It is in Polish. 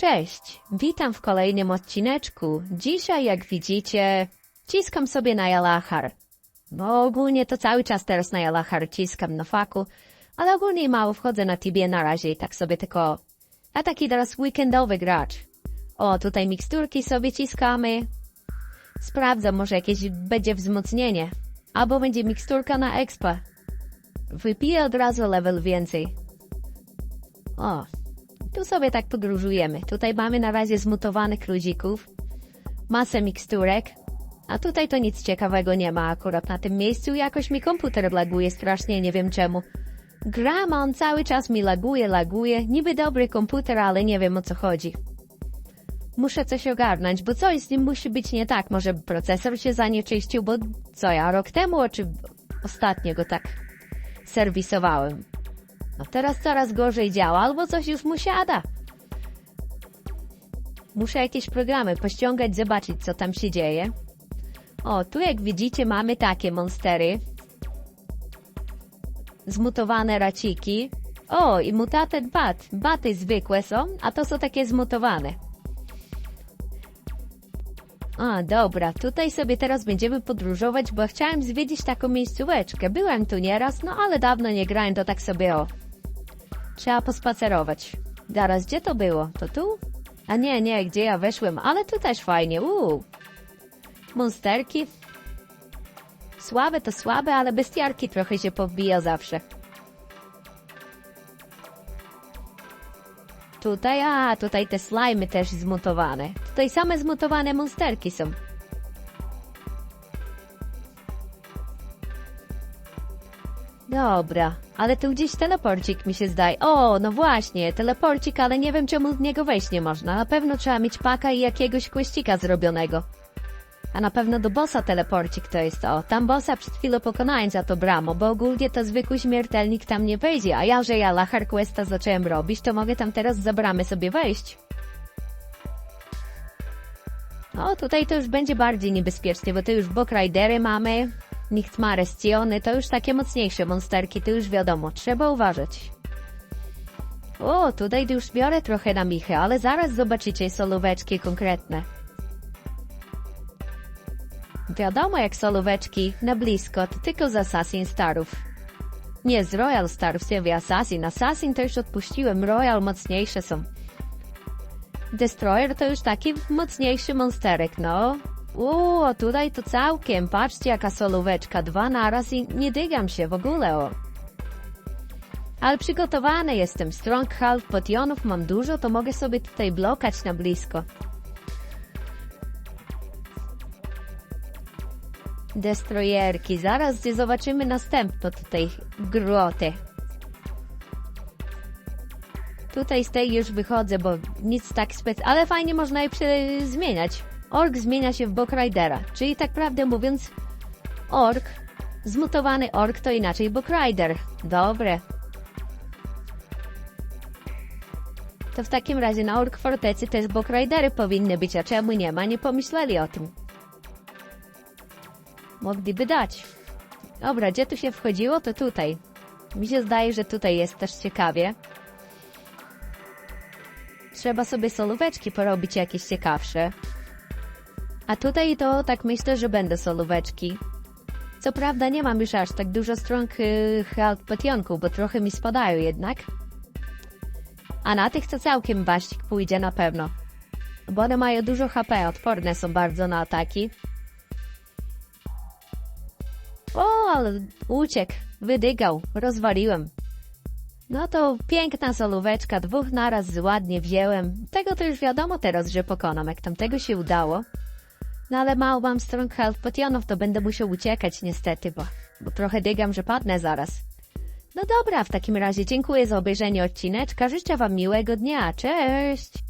Cześć, witam w kolejnym odcineczku. Dzisiaj, jak widzicie, ciskam sobie na Jalachar. No ogólnie to cały czas teraz na Jalachar ciskam na faku, ale ogólnie mało wchodzę na Tibie na razie i tak sobie tylko... A taki teraz weekendowy gracz. O, tutaj miksturki sobie ciskamy. Sprawdzam, może jakieś będzie wzmocnienie. Albo będzie miksturka na expa. Wypiję od razu level więcej. O, tu sobie tak podróżujemy. Tutaj mamy na razie zmutowanych ludzików, masę miksturek, a tutaj to nic ciekawego nie ma akurat na tym miejscu. Jakoś mi komputer laguje strasznie, nie wiem czemu. Gram, on cały czas mi laguje, laguje. Niby dobry komputer, ale nie wiem o co chodzi. Muszę coś ogarnąć, bo coś z nim musi być nie tak. Może procesor się zanieczyścił, bo co ja, rok temu, czy ostatnio go tak serwisowałem. No teraz coraz gorzej działa, albo coś już mu siada. Muszę jakieś programy pościągać, zobaczyć, co tam się dzieje. O, tu jak widzicie mamy takie monstery. Zmutowane raciki. O, i mutated bat. Baty zwykłe są, a to są takie zmutowane. A, dobra, tutaj sobie teraz będziemy podróżować, bo chciałem zwiedzić taką miejscóweczkę. Byłem tu nieraz, no ale dawno nie grałem, to tak sobie o. Trzeba pospacerować. Zaraz, gdzie to było? To tu? A nie, nie, gdzie ja weszłem, ale tu też fajnie, uuu. Monsterki. Słabe to słabe, ale bestiarki trochę się powbija zawsze. Tutaj, a, tutaj te slimy też zmutowane. Tutaj same zmutowane monsterki są. Dobra, ale tu gdzieś teleporcik mi się zdaje. O, no właśnie, teleporcik, ale nie wiem czemu z niego wejść nie można. Na pewno trzeba mieć paka i jakiegoś kłeścika zrobionego. A na pewno do bossa teleporcik to jest o. Tam bossa przed chwilą pokonałem za to bramo, bo ogólnie to zwykły śmiertelnik tam nie wejdzie, a ja, że ja Lachar Questa zacząłem robić, to mogę tam teraz za bramę sobie wejść. No, tutaj to już będzie bardziej niebezpiecznie, bo to już Bokridery mamy, nikt ma to już takie mocniejsze monsterki, to już wiadomo, trzeba uważać. O, tutaj już biorę trochę na michę, ale zaraz zobaczycie solóweczki konkretne. Wiadomo jak solóweczki na blisko, to tylko z Assassin Starów. Nie z Royal Starów, sobie Assassin. Assassin już odpuściłem, Royal mocniejsze są. Destroyer to już taki mocniejszy monsterek, no. Uuu, tutaj to całkiem, patrzcie jaka solóweczka, dwa naraz i nie dygam się w ogóle, o. Ale przygotowany jestem, strong half potionów mam dużo, to mogę sobie tutaj blokać na blisko. Destroyerki. Zaraz zobaczymy następną tutaj grotę. Tutaj z tej już wychodzę, bo nic tak specjalnego, ale fajnie można je zmieniać. Ork zmienia się w Bockridera, czyli tak prawdę mówiąc, ork, zmutowany ork to inaczej Bockrider. Dobre. To w takim razie na Ork Fortecy też Bockridery powinny być, a czemu nie ma? Nie pomyśleli o tym. Mogliby dać. Dobra, gdzie tu się wchodziło, to tutaj. Mi się zdaje, że tutaj jest też ciekawie. Trzeba sobie solóweczki porobić jakieś ciekawsze. A tutaj to tak myślę, że będę solóweczki. Co prawda nie mam już aż tak dużo strong yy, health potionków, bo trochę mi spadają jednak. A na tych to całkiem baścik pójdzie na pewno. Bo one mają dużo HP, odporne są bardzo na ataki. O, uciekł, wydygał, rozwaliłem. No to piękna solóweczka, dwóch naraz ładnie wzięłem. Tego to już wiadomo teraz, że pokonam, jak tam tego się udało. No ale mało mam strong health potionów, to będę musiał uciekać niestety, bo, bo trochę dygam, że padnę zaraz. No dobra, w takim razie dziękuję za obejrzenie odcineczka, życzę wam miłego dnia, cześć!